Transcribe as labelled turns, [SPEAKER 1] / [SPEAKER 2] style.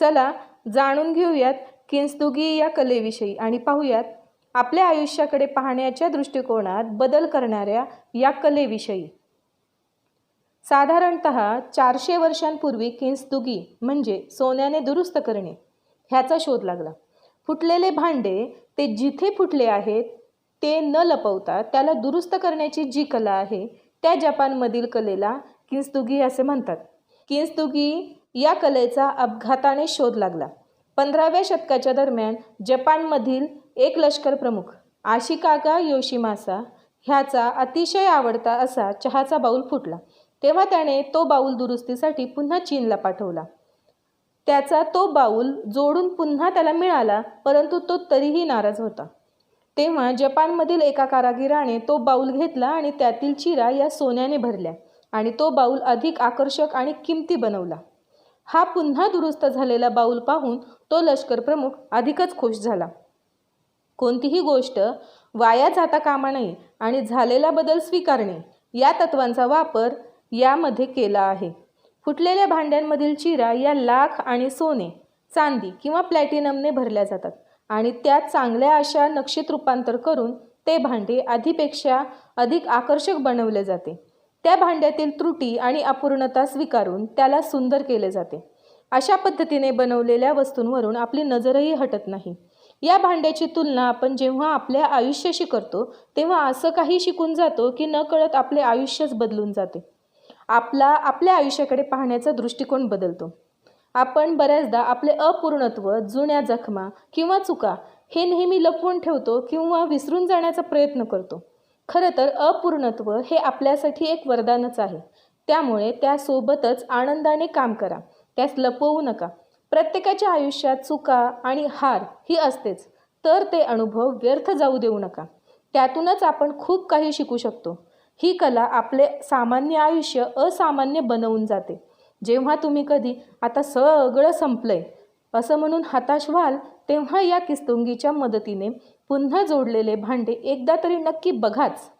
[SPEAKER 1] चला जाणून घेऊयात किंस्तुगी या कलेविषयी आणि पाहूयात आपल्या आयुष्याकडे पाहण्याच्या दृष्टिकोनात बदल करणाऱ्या या कलेविषयी. साधारणत चारशे वर्षांपूर्वी किंस्तुगी म्हणजे सोन्याने दुरुस्त करणे ह्याचा शोध लागला. फुटलेले भांडे ते जिथे फुटले आहेत ते न लपवता त्याला दुरुस्त करण्याची जी कला आहे त्या जपानमधील कलेला किंस्तुगी असे म्हणतात. किंस्तुगी या कलेचा अपघाताने शोध लागला. पंधराव्या शतकाच्या दरम्यान जपानमधील एक लष्कर प्रमुख आशिकागा योशिमासा ह्याचा अतिशय आवडता असा चहाचा बाऊल फुटला. तेव्हा त्याने तो बाऊल दुरुस्तीसाठी पुन्हा चीनला पाठवला. त्याचा तो बाऊल जोडून पुन्हा त्याला मिळाला परंतु तो तरीही नाराज होता. तेव्हा जपानमधील एका कारागिराने तो बाऊल घेतला आणि त्यातील चिरा या सोन्याने भरल्या आणि तो बाऊल अधिक आकर्षक आणि किमती बनवला. हा पुन्हा दुरुस्त झालेला बाऊल पाहून तो लष्कर प्रमुख अधिकच खुश झाला. कोणतीही गोष्ट वाया जाता कामा नये आणि झालेला बदल स्वीकारणे या तत्वांचा वापर यामध्ये केला आहे. फुटलेल्या भांड्यांमधील चिरा या लाख आणि सोने चांदी किंवा प्लॅटिनमने भरल्या जातात आणि त्यात चांगल्या अशा नक्षीत रूपांतर करून ते भांडे आधीपेक्षा अधिक आकर्षक बनवले जाते. त्या भांड्यातील त्रुटी आणि अपूर्णता स्वीकारून त्याला सुंदर केले जाते. अशा पद्धतीने बनवलेल्या वस्तूंवरून आपली नजरही हटत नाही. या भांड्याची तुलना आपण जेव्हा आपल्या आयुष्याशी करतो तेव्हा असं काही शिकून जातो की न कळत आपले आयुष्यच बदलून जाते. आपला आपल्या आयुष्याकडे पाहण्याचा दृष्टिकोन बदलतो. आपण बऱ्याचदा आपले अपूर्णत्व जुन्या जखमा किंवा चुका हे नेहमी लपवून ठेवतो किंवा विसरून जाण्याचा प्रयत्न करतो. खरं तर अपूर्णत्व हे आपल्यासाठी एक वरदानच आहे. त्यामुळे त्यासोबतच आनंदाने काम करा. त्यास लपवू नका. प्रत्येकाच्या आयुष्यात चुका आणि हार ही असतेच. तर ते अनुभव व्यर्थ जाऊ देऊ नका. त्यातूनच आपण खूप काही शिकू शकतो. ही कला आपले सामान्य आयुष्य असामान्य बनवून जाते. जेव्हा तुम्ही कधी आता सगळं संपलंय असं म्हणून हताश व्हाल तेव्हा या किस्तुंगीच्या मदतीने पुन्हा जोडलेले भांडे एकदा तरी नक्की बघाच.